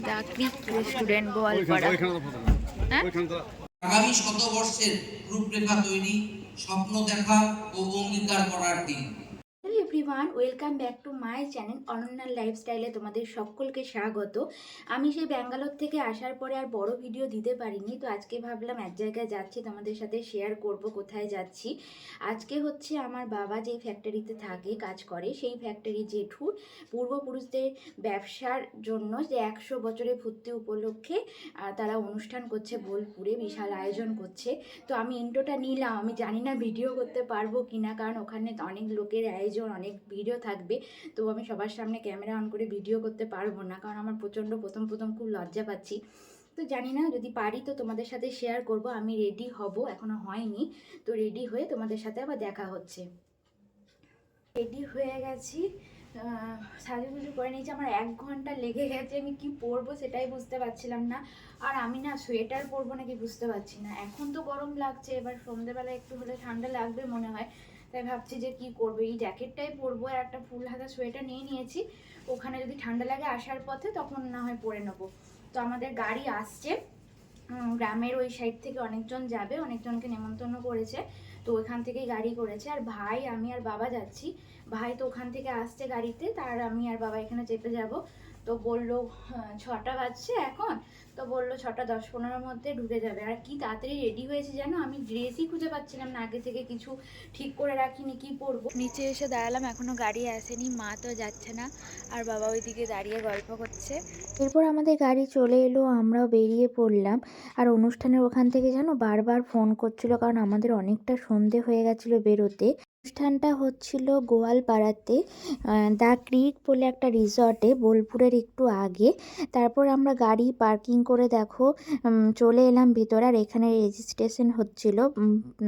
The Creek restaurant Goalpara হ্যাঁ? আগামী শতবর্ষের রূপরেখা তৈরি স্বপ্ন দেখা ও অঙ্গীকার করার দিন। Everyone welcome back to my channel অনন্যার লাইফস্টাইলে তোমাদের সকলকে স্বাগত। আমি সেই ব্যাঙ্গালোর থেকে আসার পরে আর বড় ভিডিও দিতে পারিনি, তো আজকে ভাবলাম এক জায়গায় যাচ্ছি, তোমাদের সাথে শেয়ার করব কোথায় যাচ্ছি। আজকে হচ্ছে আমার বাবা যেই ফ্যাক্টরিতে থাকে, কাজ করে, সেই ফ্যাক্টরি জেঠু, পূর্বপুরুষদের ব্যবসার জন্য যে একশো বছরের পূর্তি উপলক্ষে তারা অনুষ্ঠান করছে বোলপুরে, বিশাল আয়োজন করছে। তো আমি ইন্টোটা নিলাম, আমি জানি না ভিডিও করতে পারব কিনা, কারণ ওখানে অনেক লোকের আয়োজন, অনেক ভিডিও থাকবে। তো আমি সবার সামনে ক্যামেরা অন করে ভিডিও করতে পারব না, কারণ আমার প্রচণ্ড প্রথম প্রথম খুব লজ্জা পাচ্ছি। তো জানি না, যদি পারি তো তোমাদের সাথে শেয়ার করব। আমি রেডি হব, এখনও হয়নি। তো রেডি হয়ে তোমাদের সাথে আবার দেখা হচ্ছে। রেডি হয়ে গেছি। সাজুগুজু করে নিয়েছি। আমার এক ঘণ্টা লেগে গেছে, আমি কি পরবো সেটাই বুঝতে পারছিলাম না। আর আমি না সোয়েটার পরবো নাকি বুঝতে পারছি না। এখন তো গরম লাগছে, এবার সন্ধ্যেবেলা একটু হলে ঠান্ডা লাগবে মনে হয়। তাই ভাবছি যে কি করব? এই জ্যাকেটটাই পরবো আর একটা ফুল হাতা সোয়েটার নিয়ে নিয়েছি। ওখানে যদি ঠান্ডা লাগে আসার পথে তখন না হয় পরে নেব। তো আমাদের গাড়ি আসছে। গ্রামের ওই সাইড থেকে অনেকজন যাবে, অনেকজনকে নেমন্তন্ন করেছে। তো ওইখান থেকেই গাড়ি করেছে। আর ভাই, আমি আর বাবা যাচ্ছি। ভাই তো ওখান থেকে আসছে গাড়িতে, তার আমি আর বাবা এখানে চেপে যাব। তো বলল হ্যাঁ, ছটা বাজছে এখন। তো বলল ছটা দশ পনেরোর মধ্যে ঢুকে যাবে। আর কি তাড়াতাড়ি রেডি হয়েছে জানো? আমি ড্রেসই খুঁজে পাচ্ছিলাম না আগে থেকে কিছু ঠিক করে রাখিনি কি পরবো? নিচে এসে দাঁড়ালাম এখনও গাড়ি আসেনি মা তো যাচ্ছে না আর বাবা ওইদিকে দাঁড়িয়ে গল্প করছে। এরপর আমাদের গাড়ি চলে এলো আমরাও বেরিয়ে পড়লাম। আর অনুষ্ঠানের ওখান থেকে যেন বারবার ফোন করছিল কারণ আমাদের অনেকটা সন্ধে হয়ে গেছিল বেরোতে। অনুষ্ঠানটা হচ্ছিল গোয়ালপাড়াতে দ্য ক্রিক বলে একটা রিসর্টে, বোলপুরের একটু আগে। তারপর আমরা গাড়ি পার্কিং করে দেখো চলে এলাম ভিতরে আর এখানে রেজিস্ট্রেশন হচ্ছিল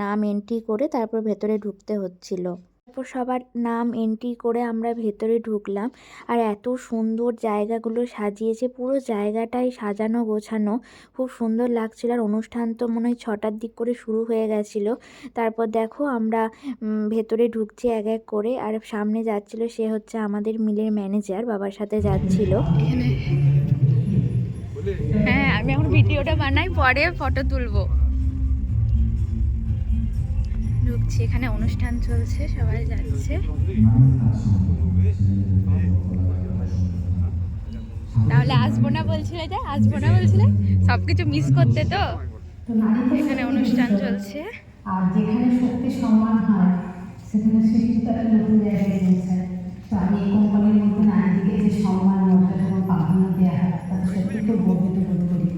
নাম এন্ট্রি করে তারপর ভেতরে ঢুকতে হচ্ছিল। তারপর সবার নাম এন্ট্রি করে আমরা ভেতরে ঢুকলাম। আর এত সুন্দর জায়গাগুলো সাজিয়েছে, পুরো জায়গাটাই সাজানো গোছানো। খুব সুন্দর লাগছিল আর অনুষ্ঠান তো মনে হয় ছটার দিক করে শুরু হয়ে গেছিল। তারপর দেখো আমরা ভেতরে ঢুকছি এক এক করে। আর সামনে যাচ্ছিল সে হচ্ছে আমাদের মিলের ম্যানেজার বাবার সাথে যাচ্ছিল। হ্যাঁ আমি এখন ভিডিওটা বানাই, পরে ফটো তুলবো। ঢুকছি, এখানে অনুষ্ঠান চলছে, সবাই যাচ্ছে। তাহলে আসব না বলছিলে যে? আসব না বলছিলে? সব কিছু মিস করতে তো? এখানে অনুষ্ঠান চলছে। আর যেখানে সম্মান হয়, সেখানে নতুন জায়গায় তো আমি এই কোম্পানির মধ্যে নারীদেরকে যে সম্মান এবং প্রাধান্য দেওয়া হয় সত্যি খুব গর্বিত বোধ করি।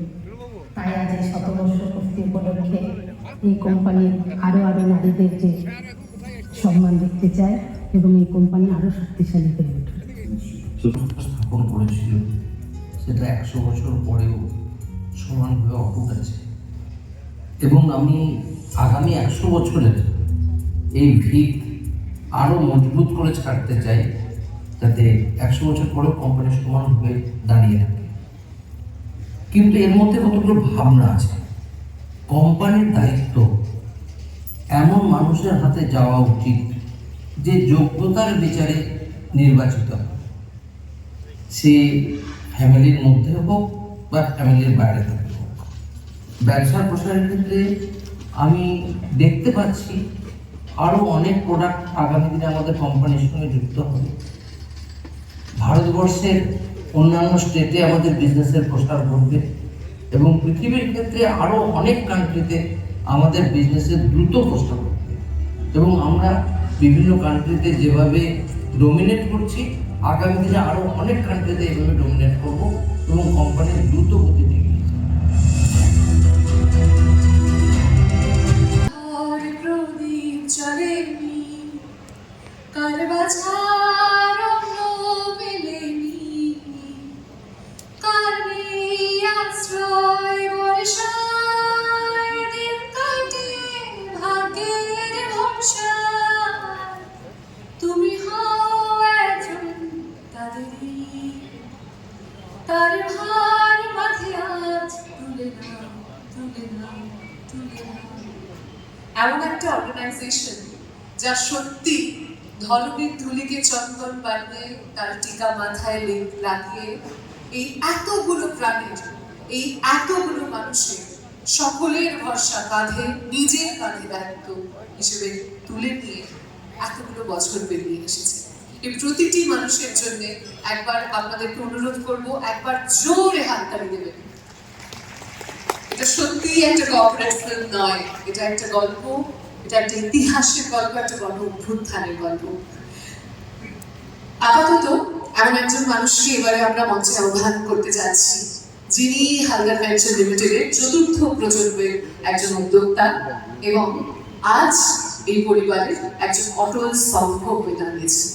তাই আজ এই শতবর্ষ উপলক্ষে এই কোম্পানি আরও আরও নারীদের যে সম্মান দেখতে চায় এবং এই কোম্পানি আরও শক্তিশালী হয়ে উঠবে স্থাপন করেছিল, সেটা একশো বছর পরেও সমানভাবে অটুট আছে। এবং আমি আগামী একশো বছরের এই ভিত আরও মজবুত করে ছাড়তে চাই, যাতে একশো বছর পরেও কোম্পানি সমানভাবে দাঁড়িয়ে থাকে। কিন্তু এর মধ্যে কতগুলো ভাবনা আছে? কোম্পানির দায়িত্ব। এমন মানুষের হাতে যাওয়া উচিত যে যোগ্যতার বিচারে নির্বাচিত সে ফ্যামিলির মধ্যে হোক বা ফ্যামিলির বাইরে থেকে হোক। ব্যবসার প্রসারের ক্ষেত্রে আমি দেখতে পাচ্ছি আরও অনেক প্রোডাক্ট আগামী দিনে আমাদের কোম্পানির সঙ্গে যুক্ত হবে। ভারতবর্ষের অন্যান্য স্টেটে আমাদের বিজনেসের প্রসার ঘটবে। এবং পৃথিবীর ক্ষেত্রে আরও অনেক কান্ট্রিতে আমাদের বিজনেসের দ্রুত প্রসার ঘটবে এবং আমরা বিভিন্ন কান্ট্রিতে যেভাবে ডোমিনেট করছি, আগামী দিনে আরও অনেক কান্ট্রিতে এভাবে ডোমিনেট করব এবং কোম্পানির দ্রুত গতিতে এগিয়ে তার তুলে নাও তুলে নাও এমন একটা অর্গানাইজেশন যা সত্যি ধরনীর ধুলিকে চন্দন বানিয়ে তার টিকা মাথায় লাগিয়ে এই এতগুলো প্রাণীর এই এতগুলো মানুষের সকলের ভরসা কাঁধে, নিজের কাঁধে দায়িত্ব হিসেবে তুলে নিয়ে এতগুলো বছর পেরিয়ে এসেছে। এই প্রতিটি মানুষের জন্য একবার আপনাদেরকে অনুরোধ করব, একবার জোরে হাততালি দেবেন। এটা সত্যিই একটা কর্পোরেট ফিল্ম নয়, এটা একটা গল্প, এটা একটা ইতিহাসের গল্প, একটা গল্প অভ্যুত্থানের গল্প। আপাতত এমন একজন মানুষকে এবারে আমরা মঞ্চে আহ্বান করতে যাচ্ছি। যিনি হালদার ভেঞ্চার লিমিটেডের চতুর্থ প্রজন্মের একজন উদ্যোক্তা এবং আজ এই পরিবারের একজন অটল স্তম্ভ হয়ে দাঁড়িয়েছেন।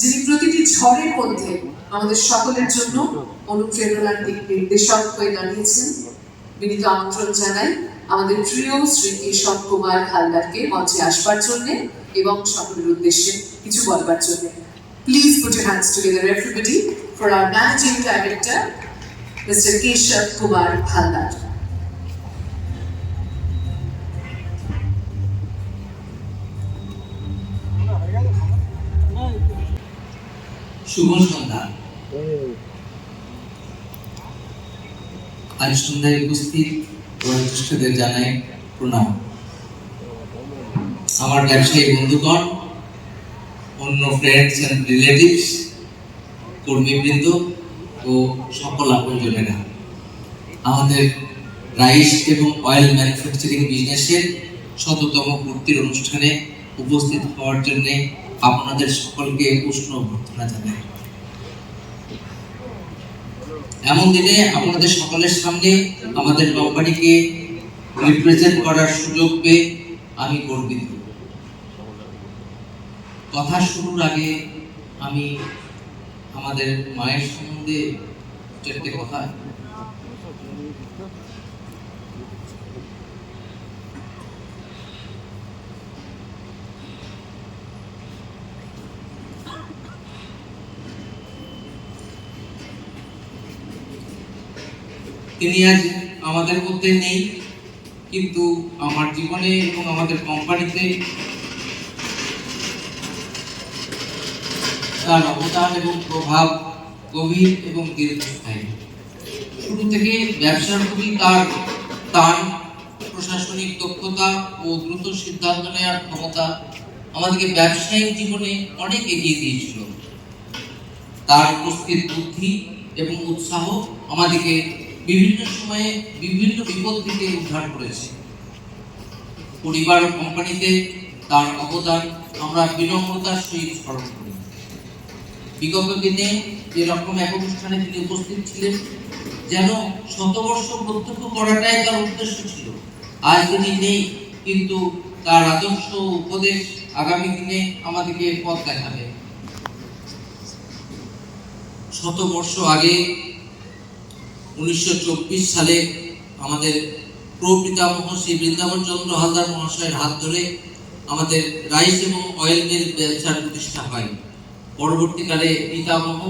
যিনি প্রতিটি ঝড়ের মধ্যে আমাদের সকলের জন্য অনুপ্রেরণার দিক নির্দেশক হয়ে দাঁড়িয়েছেন। বিনীত আমন্ত্রণ জানাই আমাদের প্রিয় শ্রী কেশব কুমার হালদারকে মঞ্চে আসবার জন্য এবং সকলের উদ্দেশ্যে কিছু বলবার জন্য। Please put your hands together everybody for our managing director mister Keshab Kumar Haldar শুভ সন্ধ্যা। আজ সন্ধ্যায় উপস্থিত বয়োজ্যেষ্ঠদের জানাই প্রণাম। আমার ব্যবসায়ী বন্ধুগণ, অন্য ফ্রেন্ডস অ্যান্ড রিলেটিভস কর্মীবৃন্দ ও সকল আপনজনেরা আমাদের রাইস এবং অয়েল ম্যানুফ্যাকচারিং বিজনেসের শততম পূর্তির অনুষ্ঠানে উপস্থিত হওয়ার জন্য আপনাদের সকলকে উষ্ণ অভ্যর্থনা জানাই। এমন দিনে আপনাদের সকলের সামনে আমাদের কোম্পানিকে রিপ্রেজেন্ট করার সুযোগ পেয়ে আমি গর্বিত। কথা শুরুর আগে আমি আমাদের মায়ের সম্বন্ধে চারটে কথা। তিনি আজ আমাদের মধ্যে নেই, কিন্তু আমার জীবনে এবং আমাদের কোম্পানিতে তার অবদান এবং প্রভাব গভীর এবং দীর্ঘস্থায়ী। শুরু থেকে ব্যবসার প্রতি তার টান প্রশাসনিক দক্ষতা ও দ্রুত সিদ্ধান্ত নেওয়ার ক্ষমতা আমাদেরকে ব্যবসায়িক জীবনে অনেক এগিয়ে দিয়েছিল। তার উপস্থিত বুদ্ধি এবং উৎসাহ আমাদেরকে বিভিন্ন সময়ে বিভিন্ন বিপদ থেকে উদ্ধার করেছে। পরিবার কোম্পানিতে তার অবদান আমরা বিনম্রতার সহিত স্মরণ করি। বিগত দিনে এরকম এক অনুষ্ঠানে তিনি উপস্থিত ছিলেন, যেন শতবর্ষ প্রত্যক্ষ করাটাই তার উদ্দেশ্য ছিল। আজ তিনি নেই, কিন্তু তার আদর্শ উপদেশ আগামী দিনে আমাদেরকে পথ দেখাবে। শত বর্ষ আগে উনিশশো চব্বিশ সালে আমাদের প্রপিতামহ শ্রী বৃন্দাবন চন্দ্র হালদার মহাশয়ের হাত ধরে আমাদের রাইস এবং অয়েল মিল ব্যবসার প্রতিষ্ঠা হয়। পরবর্তীকালে পিতামহ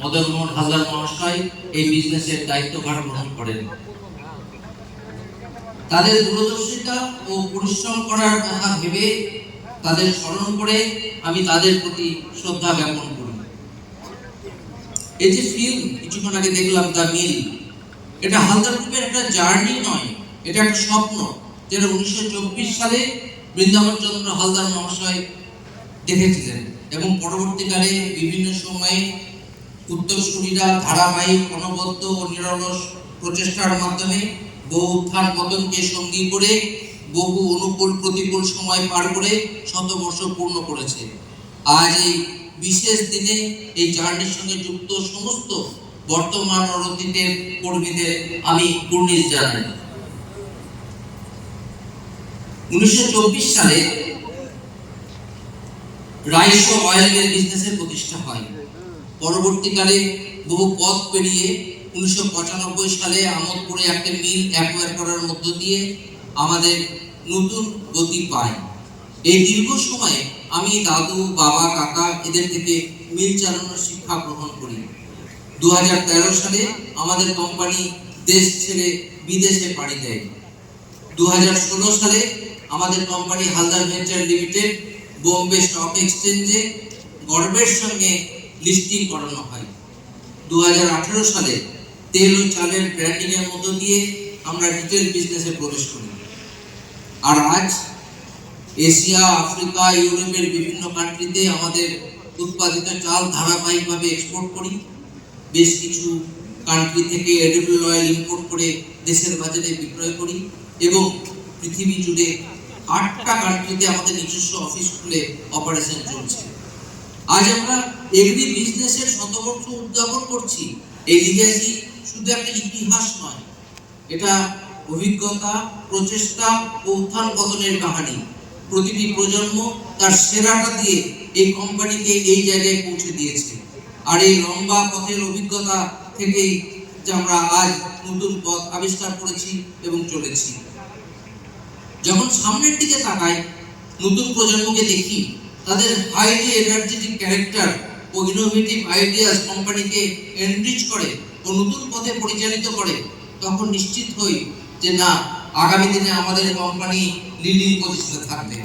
মদন মোহন হালদার মহাশয় এই বিজনেসের দায়িত্ব দায়িত্বভার গ্রহণ করেন। তাদের দূরদর্শিতা ও পরিশ্রম করার কথা ভেবে তাদের স্মরণ করে আমি তাদের প্রতি শ্রদ্ধা জ্ঞাপন করি। এই যে ফিল্ম কিছুক্ষণ আগে দেখলাম দ্য মিল এটা হালদার গ্রুপের একটা জার্নি নয়, এটা একটা স্বপ্ন যেটা উনিশশো চব্বিশ সালে বৃন্দাবন চন্দ্র হালদার মহাশয় দেখেছিলেন। এবং পরবর্তীকালে বিভিন্ন সময়ে উত্তরসূরিরা ধারাবাহিক অনবদ্য ও নিরলস প্রচেষ্টার মাধ্যমে বহু উত্থান পতনকে সঙ্গী করে বহু অনুকূল প্রতিকূল সময় পার করে শতবর্ষ পূর্ণ করেছে। আজ এই বিশেষ দিনে এই জার্নির সঙ্গে যুক্ত সমস্ত বর্তমান অতীতের কর্মীদের আমি কুর্নিশ জানাই। উনিশশো চব্বিশ সালে রাইস ও অয়েল মিল বিজনেসের প্রতিষ্ঠা হয়। পরবর্তীকালে বহু পথ পেরিয়ে উনিশশো পঁচানব্বই সালে আমোদপুরে একটা মিল অ্যাকোয়ার করার মধ্য দিয়ে আমাদের নতুন গতি পায়। এই দীর্ঘ সময়ে আমি দাদু, বাবা, কাকা এদের থেকে মিল চালানোর শিক্ষা গ্রহণ করি। দু হাজার তেরো সালে আমাদের কোম্পানি দেশ ছেড়ে বিদেশে পাড়ি দেয়। দু হাজার ষোলো সালে আমাদের company Haldar venture limited Bombay stock এক্সচেঞ্জে গর্বের সঙ্গে লিস্টিং করানো হয়। দু হাজার আঠেরো সালে তেল ও চালের ব্র্যান্ডিংয়ের মধ্য দিয়ে আমরা রিটেল বিজনেসে প্রবেশ করি। আর আজ এশিয়া, আফ্রিকা, ইউরোপের বিভিন্ন কান্ট্রিতে আমাদের উৎপাদিত চাল ধারাবাহিকভাবে এক্সপোর্ট করি। বেশ কিছু কান্ট্রি থেকে এডিবল অয়েল ইম্পোর্ট করে দেশের বাজারে বিক্রয় করি এবং পৃথিবী জুড়ে আটটা কান্ট্রিতে আমাদের নিজস্ব অফিস খুলে অপারেশন চলছে। আজ আমরা এগ্রি বিজনেসের শতবর্ষ উদযাপন করছি। এই লিগেসি শুধু একটা ইতিহাস নয়, এটা অভিজ্ঞতা, প্রচেষ্টা ও উত্থান পতনের কাহিনী। প্রতিটি প্রজন্ম তার সেরাটা দিয়ে এই কোম্পানিকে এই জায়গায় পৌঁছে দিয়েছে। আর এই লম্বা পথের অভিজ্ঞতা থেকেই যে আমরা আজ নতুন পথ আবিষ্কার করেছি এবং চলেছি। যখন সামনের দিকে তাকাই, নতুন প্রজন্মকে দেখি, তাদের হাইলি এনার্জেটিক ক্যারেক্টার ও ইনোভেটিভ আইডিয়াস কোম্পানিকে এনরিচ করে ও নতুন পথে পরিচালিত করে, তখন নিশ্চিত হই যে না, আগামী দিনে আমাদের কোম্পানি লিডিং পজিশনে থাকবে।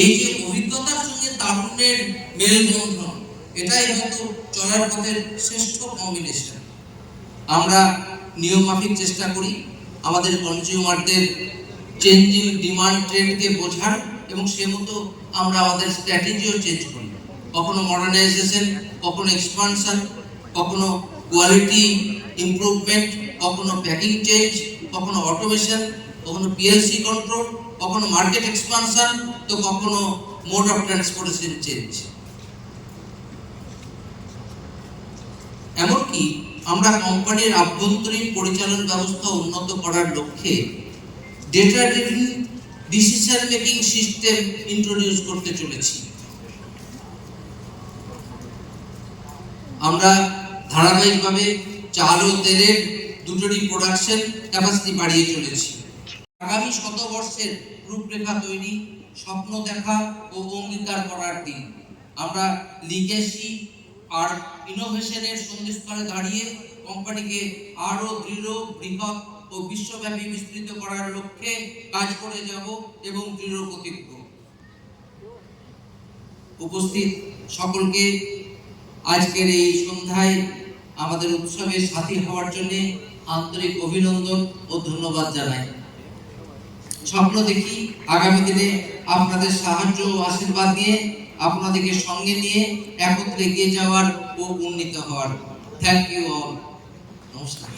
এই যে অভিজ্ঞতার সঙ্গে তারুণ্যের মেলবন্ধন, এটাই হয়তো চলার পথের শ্রেষ্ঠ কম্বিনেশন আমরা নিয়মমাফিক চেষ্টা করি, আমাদের কনজিউমারদের চেঞ্জিং ডিমান্ড ট্রেন্ডকে বোঝার এবং সে মতো আমরা আমাদের স্ট্র্যাটেজিও চেঞ্জ করি। কখনো মডার্নাইজেশন কখনো এক্সপানশন কখনো কোয়ালিটি ইমপ্রুভমেন্ট কখনো প্যাকিং চেঞ্জ কখনো অটোমেশন কখনো পিএলসি কন্ট্রোল কখনো মার্কেট এক্সপানশন তো কখনো মোড অফ ট্রান্সপোর্টেশন চেঞ্জ এমনকি আমরা কোম্পানির আভ্যন্তরীণ পরিচালন ব্যবস্থা উন্নত করার লক্ষ্যে data driven decision making system introduce করতে চলেছি। আমরা ধারাবাহিকভাবে চাল ও তেলের দুটোরই প্রোডাকশন ক্যাপাসিটি বাড়িয়ে চলেছি। আগামী শতবর্ষের রূপরেখা তৈরি, স্বপ্ন দেখা ও অঙ্গীকার করার দিন। আমরা লিগেসি আর ইনোভেশনের সন্ধিস্থলে দাঁড়িয়ে কোম্পানিকে আরও দৃঢ়, বৃহৎ ও বিশ্বব্যাপী বিস্তৃত করার লক্ষ্যে কাজ করে যাব এবং দৃঢ় প্রতিজ্ঞ। উপস্থিত সকলকে আজকের এই সন্ধ্যায় আমাদের উৎসবে সাথী হওয়ার জন্য আন্তরিক অভিনন্দন ও ধন্যবাদ জানাই। স্বপ্ন দেখি আগামী দিনে আপনাদের সাহায্য ও আশীর্বাদ নিয়ে, আপনাদেরকে সঙ্গে নিয়ে একত্রে এগিয়ে যাওয়ার ও উন্নীত হওয়ার। থ্যাংক ইউ অল নমস্কার।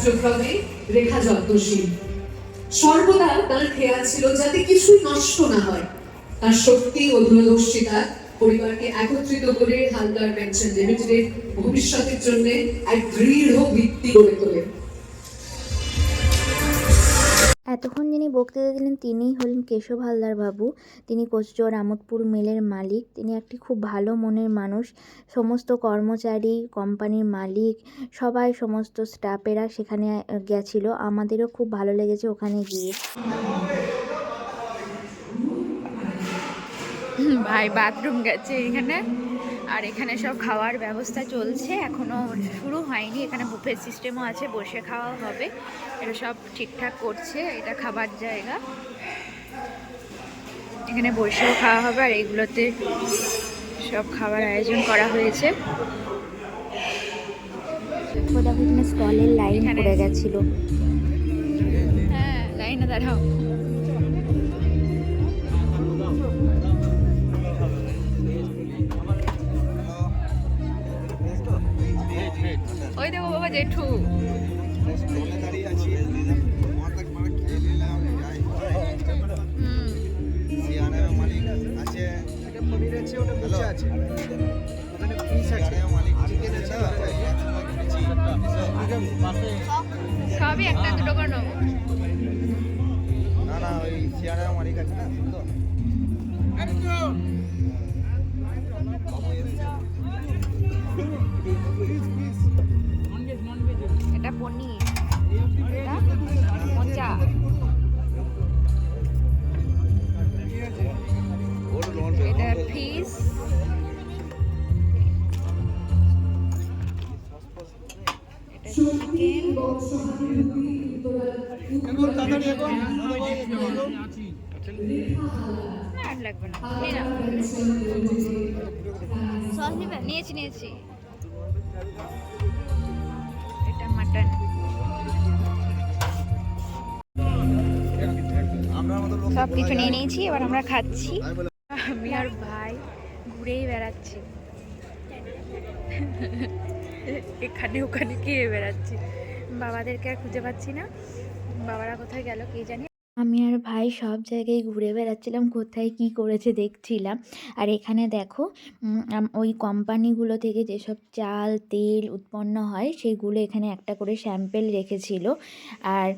কার্যক্রমে রেখা যত্নশীল সর্বদা তার খেয়াল ছিল যাতে কিছুই নষ্ট না হয়। তার শক্তি ও দূরদর্শিতা পরিবারকে একত্রিত করে হালদার পেনশন লিমিটেডের ভবিষ্যতের জন্য এক দৃঢ় ভিত্তি গড়ে তোলে। এতক্ষণ যিনি বক্তৃতা দিলেন তিনিই হলেন কেশব হালদার বাবু। তিনি কোচবিহার আমোদপুর মিলের মালিক। তিনি একটি খুব ভালো মনের মানুষ। সমস্ত কর্মচারী, কোম্পানির মালিক, সবাই সমস্ত স্টাফেরা সেখানে গেছিল। আমাদেরও খুব ভালো লেগেছে ওখানে গিয়ে। ভাই, বাথরুম গেছে এখানে? আর এখানে সব খাওয়ার ব্যবস্থা চলছে এখনও শুরু হয়নি এখানে বুফে সিস্টেমও আছে বসে খাওয়া হবে এটা সব ঠিকঠাক করছে এটা খাবার জায়গা। এখানে বসেও খাওয়া হবে আর এইগুলোতে সব খাবার আয়োজন করা হয়েছে। স্টলের লাইন পড়ে গেছিল। হ্যাঁ লাইনে দাঁড়াও। জেঠু সবই একটা দুটো করে নেব না না ওই চেয়ারের মালিক আছে না সুন্দর পনির মোচা এটা ফিস লাগবে না। সস নিবে? নিয়েছি নিয়েছি। সব কিছু নিয়ে নিয়েছি, এবার আমরা খাচ্ছি। আমি আর ভাই ঘুরেই বেড়াচ্ছি। এখানে ওখানে কে বেড়াচ্ছি। বাবাদেরকে আর খুঁজে পাচ্ছি না। বাবারা কোথায় গেল কে জানি? আমি আর ভাই সব জায়গায় ঘুরে বেড়াচ্ছিলাম, কোথায় কি করেছে দেখছিলাম। আর এখানে দেখো ওই কোম্পানিগুলো থেকে যেসব চাল, তেল উৎপন্ন হয়, সেগুলো এখানে একটা করে স্যাম্পেল রেখেছিল। আর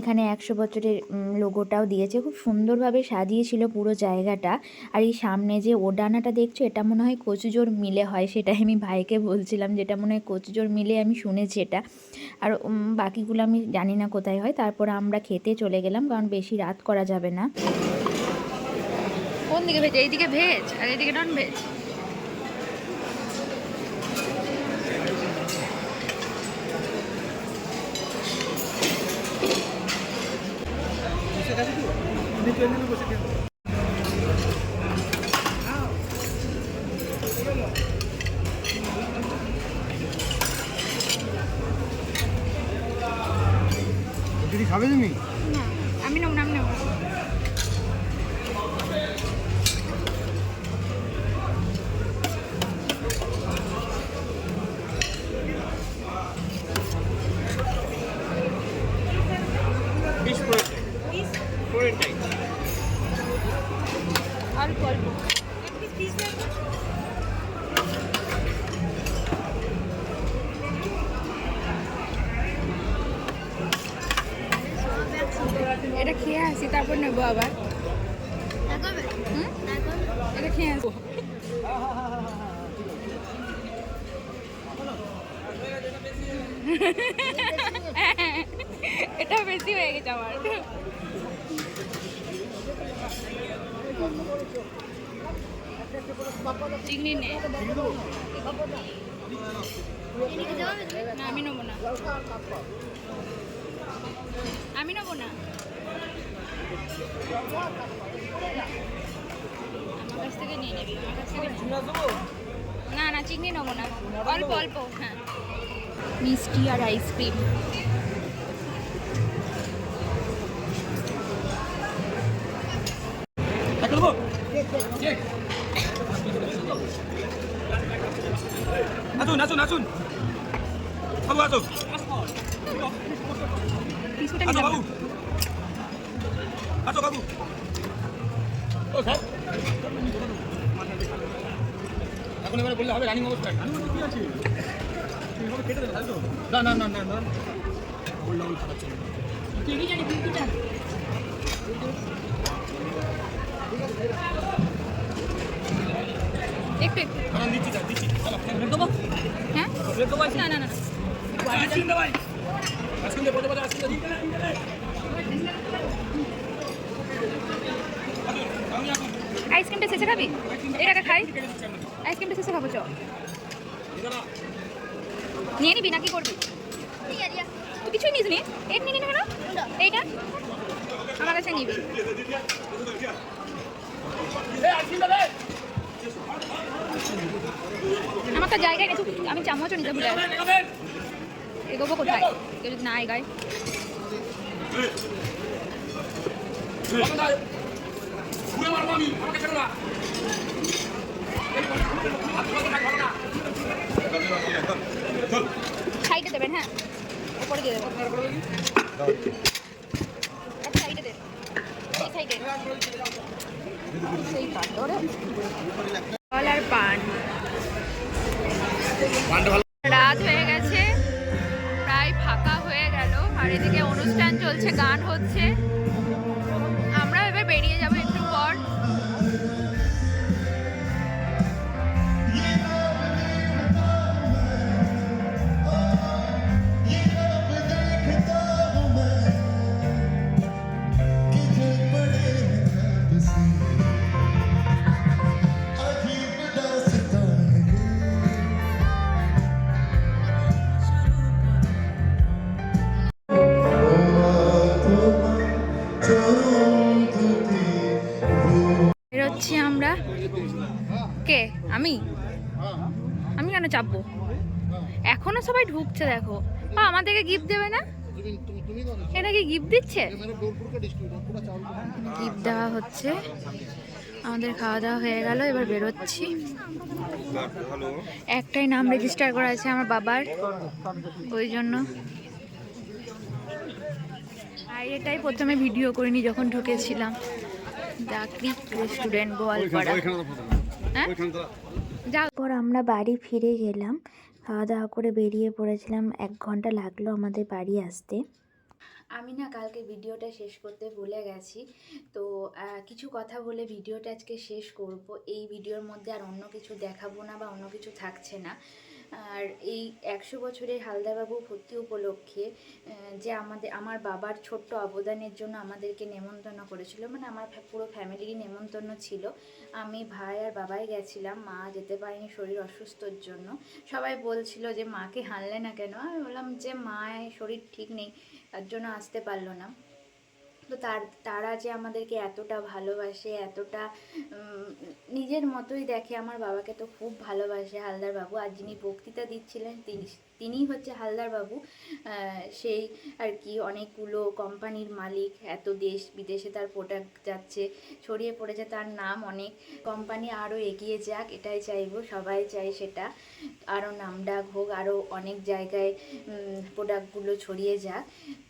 এখানে একশো বছরের লোগোটাও দিয়েছে। খুব সুন্দরভাবে সাজিয়েছিল পুরো জায়গাটা। আর এই সামনে যে ওডানাটা দেখছ, এটা মনে হয় কচুজোর মিলে হয়, সেটাই আমি ভাইকে বলছিলাম যেটা মনে হয় কচুজোর মিলে আমি শুনেছি এটা। আর বাকিগুলো আমি জানি না কোথায় হয়। তারপর আমরা খেতে চলে গেলাম, কারণ বেশি রাত করা যাবে না। কোন দিকে ভেজ? এইদিকে ভেজ আর এইদিকে নন ভেজ চিংড়ি নে। না, আমি নেব না। আমি নেব না। আমার কাছ থেকে নিয়ে নিবি, আমার কাছ থেকে না না, চিংড়ি নেব না। অল্প অল্প হ্যাঁ। মিষ্টি আর আইসক্রিম। আসুন আসুন বাবু আসুন আসো বাবু। আসো বাবু। ও স্যার। এখন এবারে বললে হবে রানিং অবস্থায় তাই না না না না না। বললাম জানি বিস্কুটটা একটু একটু। দিচ্ছি দিচ্ছি চলো দেবো। হ্যাঁ? আইসক্রিমটা শেষে খাবি? এটাকে খাই। আইসক্রিমটা শেষে খাব চ নিয়ে নিবি নাকি করবি? তুই কিছুই নিস নি? এর নিবি না এইটা? আমার কাছে নিবি। আমার তো জায়গায় তুই- আমি চামচও নিতে ভুলে এগোবো কোথায়? কেউ যদি না এগায়। সাইডে দেবেন হ্যাঁ। উপরে দিয়ে দেবেন। সাইডে এই সাইডে সেই পাথরে ফল পান। রাত হয়ে গেছে, প্রায় ফাঁকা হয়ে গেল, আর এদিকে অনুষ্ঠান চলছে, গান হচ্ছে। আমি? আমি কেন চাপবো? এখনও সবাই ঢুকছে, দেখো। আমাদেরকে গিফট দেবে না? এটা কি গিফট দিচ্ছে? গিফট দেওয়া হচ্ছে। আমাদের খাওয়া দাওয়া হয়ে গেল, এবার বেরোচ্ছি। একটাই নাম রেজিস্টার করা আছে আমার বাবার, ওই জন্য। বাইরেটাই প্রথমে ভিডিও করিনি, যখন ঢুকেছিলাম। The Creek restaurant Goalpara. হ্যাঁ? পর আমরা বাড়ি ফিরে গেলাম। খাওয়া দাওয়া করে বেরিয়ে পড়েছিলাম। এক ঘণ্টা লাগল আমাদের বাড়ি আসতে। আমি না কালকে ভিডিওটা শেষ করতে ভুলে গেছি। তো কিছু কথা বলে ভিডিওটা আজকে শেষ করব। এই ভিডিওর মধ্যে আর অন্য কিছু দেখাবো না বা অন্য কিছু থাকছে না। আর এই একশো বছরের হালদাবাবু ভর্তি উপলক্ষে যে আমাদের, আমার বাবার ছোট্ট অবদানের জন্য আমাদেরকে নেমন্তন্ন করেছিল মানে আমার পুরো ফ্যামিলিরই নেমন্তন্ন ছিল। আমি ভাই আর বাবাই গেছিলাম, মা যেতে পারেনি শরীর অসুস্থর জন্য। সবাই বলছিল যে, মাকে হানলে না কেন? আমি বললাম যে, মায়ের শরীর ঠিক নেই, তার জন্য আসতে পারল না। তো তার, তারা যে আমাদেরকে এতটা ভালোবাসে, এতটা নিজের মতোই দেখে, আমার বাবাকে তো খুব ভালোবাসে হালদার বাবু। আর যিনি বক্তৃতা দিচ্ছিলেন, তিনি তিনিই হচ্ছে হালদার বাবু। সেই আর কি অনেকগুলো কোম্পানির মালিক, এত দেশ বিদেশে তার প্রোডাক্ট যাচ্ছে, ছড়িয়ে পড়েছে তার নাম অনেক। কোম্পানি আরও এগিয়ে যাক, এটাই চাইব, সবাই চাই সেটা। আরও নাম ডাক হোক আরও অনেক জায়গায় প্রোডাক্টগুলো ছড়িয়ে যাক।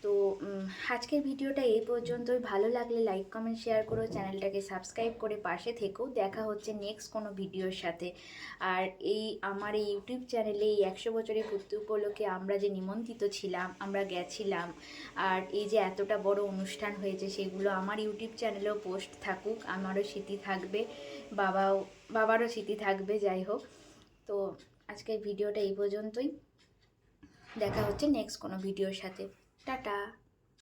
তো আজকের ভিডিওটা এই পর্যন্তই। ভালো লাগলে লাইক কমেন্ট শেয়ার করো, চ্যানেলটাকে সাবস্ক্রাইব করে পাশে থেকেও দেখা হচ্ছে নেক্সট কোনো ভিডিওর সাথে। আর এই, আমার এই ইউটিউব চ্যানেলে এই একশো বছরের পূর্তি উপলক্ষে আমরা যে নিমন্ত্রিত ছিলাম, আমরা গেছিলাম, আর এই যে এতটা বড় অনুষ্ঠান হয়েছে সেগুলো আমার ইউটিউব চ্যানেলেও পোস্ট থাকুক, আমারও স্মৃতি থাকবে, বাবাও, বাবারও স্মৃতি থাকবে, যাই হোক। তো আজকের ভিডিওটা এই পর্যন্তই। দেখা হচ্ছে নেক্সট কোনো ভিডিওর সাথে। টাটা!